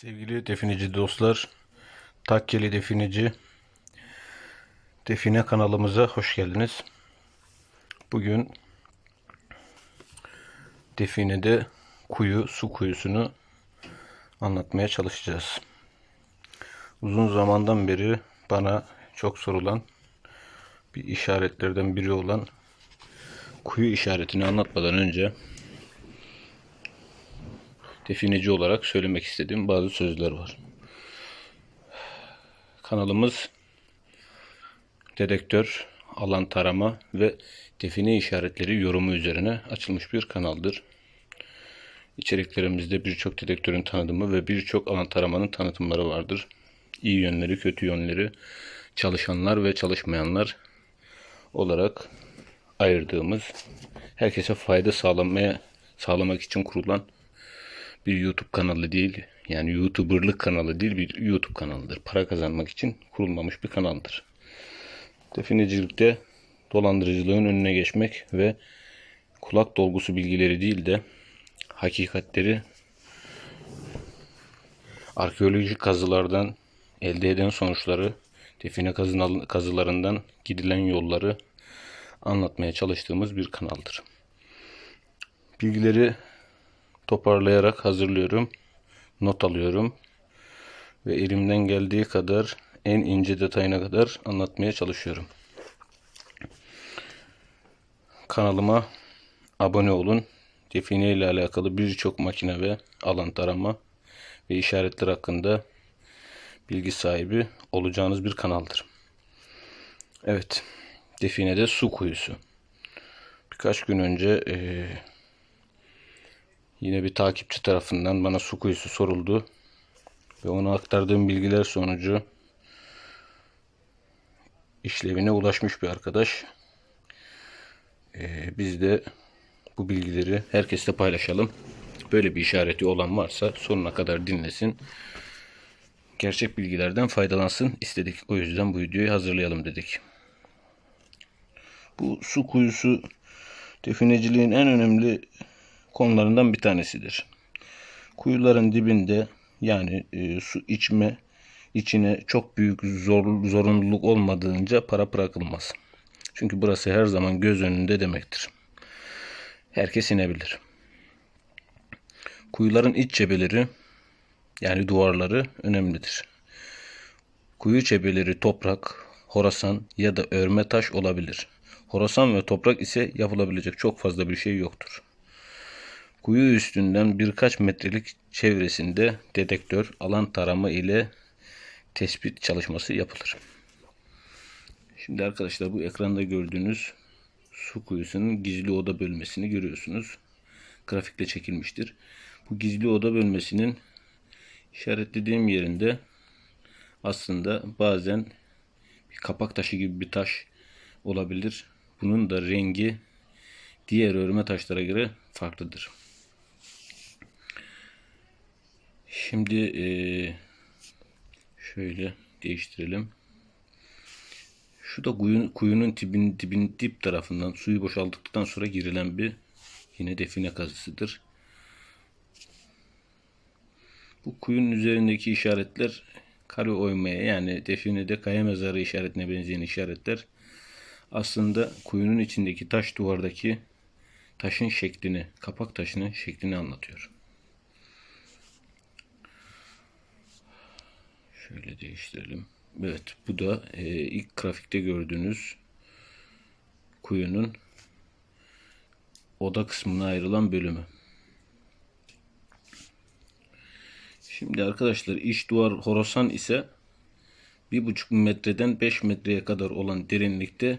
Sevgili defineci dostlar, Takkeli Defineci Define kanalımıza hoş geldiniz. Bugün Define'de kuyu, su kuyusunu anlatmaya çalışacağız. Uzun zamandan beri bana çok sorulan bir işaretlerden biri olan kuyu işaretini anlatmadan önce defineci olarak söylemek istediğim bazı sözler var. Kanalımız dedektör, alan tarama ve define işaretleri yorumu üzerine açılmış bir kanaldır. İçeriklerimizde birçok dedektörün tanıtımı ve birçok alan taramanın tanıtımları vardır. İyi yönleri, kötü yönleri, çalışanlar ve çalışmayanlar olarak ayırdığımız, herkese fayda sağlamaya sağlamak için kurulan bir YouTube kanalı değil. Yani YouTuber'lık kanalı değil bir YouTube kanalıdır. Para kazanmak için kurulmamış bir kanaldır. Definecilikte dolandırıcılığın önüne geçmek ve kulak dolgusu bilgileri değil de hakikatleri arkeolojik kazılardan elde eden sonuçları, define kazılarından gidilen yolları anlatmaya çalıştığımız bir kanaldır. Bilgileri toparlayarak hazırlıyorum. Not alıyorum. Ve elimden geldiği kadar en ince detayına kadar anlatmaya çalışıyorum. Kanalıma abone olun. Define ile alakalı birçok makine ve alan tarama ve işaretler hakkında bilgi sahibi olacağınız bir kanaldır. Evet. Define'de su kuyusu. Birkaç gün önce e, yine bir takipçi tarafından bana su kuyusu soruldu. Ve ona aktardığım bilgiler sonucu işlevine ulaşmış bir arkadaş. Ee, biz de bu bilgileri herkesle paylaşalım. Böyle bir işareti olan varsa sonuna kadar dinlesin. Gerçek bilgilerden faydalansın istedik. O yüzden bu videoyu hazırlayalım dedik. Bu su kuyusu defineciliğin en önemli konularından bir tanesidir. Kuyuların dibinde yani e, su içme içine çok büyük zor, zorunluluk olmadığınca para bırakılmaz. Çünkü burası her zaman göz önünde demektir. Herkes inebilir. Kuyuların iç cebeleri yani duvarları önemlidir. Kuyu cebeleri toprak, horasan ya da örme taş olabilir. Horasan ve toprak ise yapılabilecek çok fazla bir şey yoktur. Kuyu üstünden birkaç metrelik çevresinde dedektör alan tarama ile tespit çalışması yapılır. Şimdi arkadaşlar bu ekranda gördüğünüz su kuyusunun gizli oda bölmesini görüyorsunuz. Grafikle çekilmiştir. Bu gizli oda bölmesinin işaretlediğim yerinde aslında bazen bir kapak taşı gibi bir taş olabilir. Bunun da rengi diğer örme taşlara göre farklıdır. Şimdi e, şöyle değiştirelim. Şu da kuyun, kuyunun dibin, dibin dip tarafından suyu boşalttıktan sonra girilen bir yine define kazısıdır. Bu kuyunun üzerindeki işaretler kare oymaya yani definede kaya mezarı işaretine benzeyen işaretler aslında kuyunun içindeki taş duvardaki taşın şeklini, kapak taşının şeklini anlatıyor. Şöyle değiştirelim. Evet bu da e, ilk grafikte gördüğünüz kuyunun oda kısmına ayrılan bölümü. Şimdi arkadaşlar iç duvar horosan ise 1,5 metreden 5 metreye kadar olan derinlikte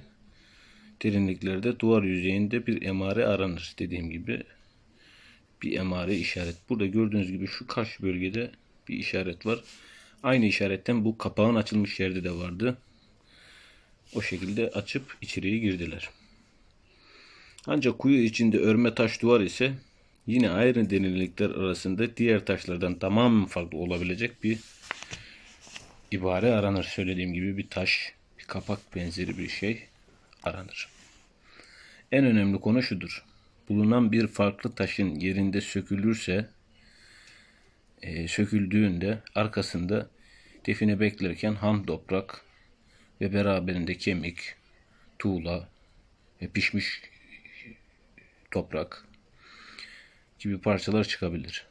derinliklerde duvar yüzeyinde bir emare aranır. Dediğim gibi bir emare işaret. Burada gördüğünüz gibi şu karşı bölgede bir işaret var. Aynı işaretten bu kapağın açılmış yerde de vardı. O şekilde açıp içeriye girdiler. Ancak kuyu içinde örme taş duvar ise yine ayrı derinlikler arasında diğer taşlardan tamamen farklı olabilecek bir ibare aranır. Söylediğim gibi bir taş, bir kapak benzeri bir şey aranır. En önemli konu şudur. Bulunan bir farklı taşın yerinde sökülürse e, söküldüğünde arkasında define beklerken ham toprak ve beraberinde kemik, tuğla ve pişmiş toprak gibi parçalar çıkabilir.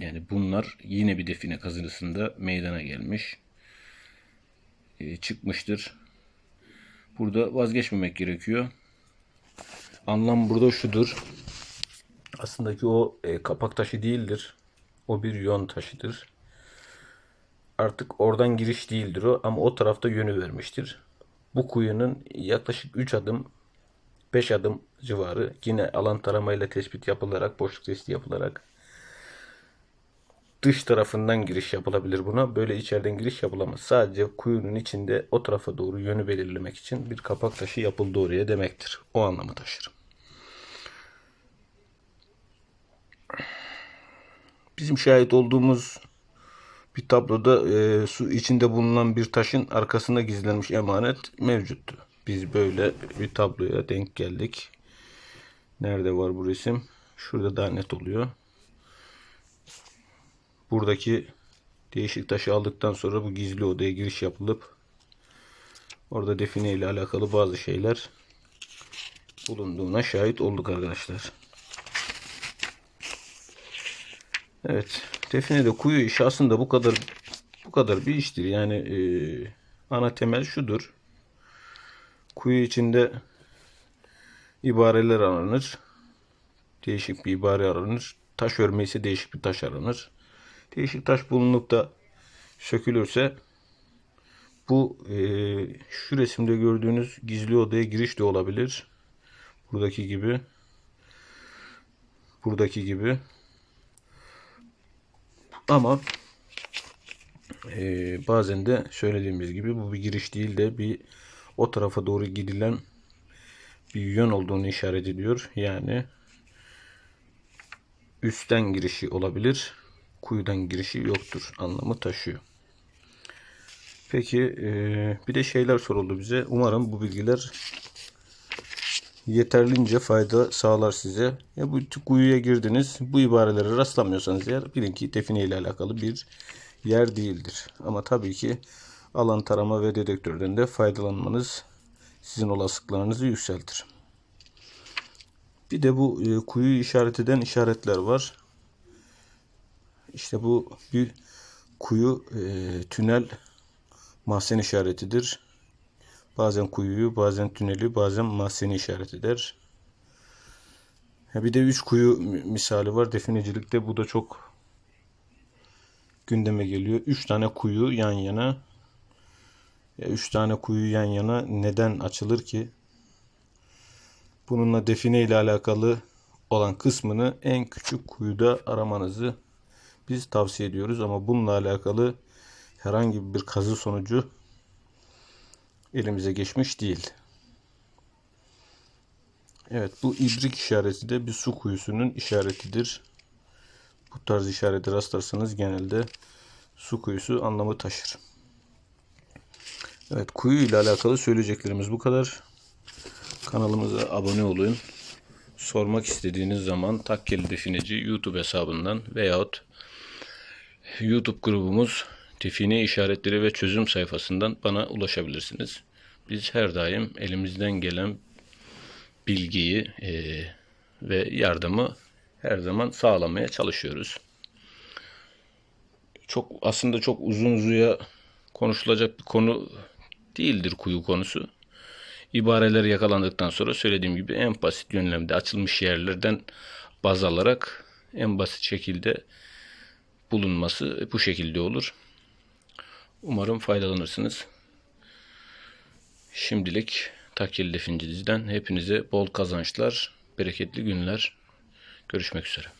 Yani bunlar yine bir define kazısında meydana gelmiş. e, çıkmıştır. Burada vazgeçmemek gerekiyor. Anlam burada şudur. Aslında ki o e, kapak taşı değildir. O bir yön taşıdır. Artık oradan giriş değildir o ama o tarafta yönü vermiştir. Bu kuyunun yaklaşık 3 adım 5 adım civarı yine alan taramayla tespit yapılarak boşluk testi yapılarak dış tarafından giriş yapılabilir buna. Böyle içeriden giriş yapılamaz. Sadece kuyunun içinde o tarafa doğru yönü belirlemek için bir kapak taşı yapıldı oraya demektir. O anlamı taşır. Bizim şahit olduğumuz bir tabloda e, su içinde bulunan bir taşın arkasında gizlenmiş emanet mevcuttu. Biz böyle bir tabloya denk geldik. Nerede var bu resim? Şurada daha net oluyor. Buradaki değişik taşı aldıktan sonra bu gizli odaya giriş yapılıp orada define ile alakalı bazı şeyler bulunduğuna şahit olduk arkadaşlar. Evet. Definede kuyu işi aslında bu kadar bu kadar bir iştir. Yani e, ana temel şudur. Kuyu içinde ibareler aranır. Değişik bir ibare aranır. Taş örme ise değişik bir taş aranır. Değişik taş bulunup da sökülürse bu e, şu resimde gördüğünüz gizli odaya giriş de olabilir. Buradaki gibi. Buradaki gibi. Ama e, bazen de söylediğimiz gibi bu bir giriş değil de bir o tarafa doğru gidilen bir yön olduğunu işaret ediyor. Yani üstten girişi olabilir, kuyudan girişi yoktur anlamı taşıyor. Peki e, bir de şeyler soruldu bize. Umarım bu bilgiler yeterlince fayda sağlar size. Ya bu kuyuya girdiniz. Bu ibarelere rastlamıyorsanız eğer bilin ki define ile alakalı bir yer değildir. Ama tabii ki alan tarama ve dedektörden de faydalanmanız sizin olasılıklarınızı yükseltir. Bir de bu e, kuyuyu işaret eden işaretler var. İşte bu bir kuyu e, tünel mahzen işaretidir. Bazen kuyuyu, bazen tüneli, bazen mahzeni işaret eder. Bir de üç kuyu misali var definecilikte. Bu da çok gündeme geliyor. Üç tane kuyu yan yana. Ya üç tane kuyu yan yana neden açılır ki? Bununla define ile alakalı olan kısmını en küçük kuyuda aramanızı biz tavsiye ediyoruz. Ama bununla alakalı herhangi bir kazı sonucu elimize geçmiş değil. Evet bu ibrik işareti de bir su kuyusunun işaretidir. Bu tarz işareti rastlarsanız genelde su kuyusu anlamı taşır. Evet kuyu ile alakalı söyleyeceklerimiz bu kadar. Kanalımıza abone olun. Sormak istediğiniz zaman Takkeli Defineci YouTube hesabından veyahut YouTube grubumuz define işaretleri ve çözüm sayfasından bana ulaşabilirsiniz. Biz her daim elimizden gelen bilgiyi e, ve yardımı her zaman sağlamaya çalışıyoruz. Çok aslında çok uzun uzuya konuşulacak bir konu değildir kuyu konusu. İbareler yakalandıktan sonra söylediğim gibi en basit yönlemde açılmış yerlerden baz alarak en basit şekilde bulunması bu şekilde olur. Umarım faydalanırsınız. Şimdilik Takkeli Defincisi'den hepinize bol kazançlar, bereketli günler. Görüşmek üzere.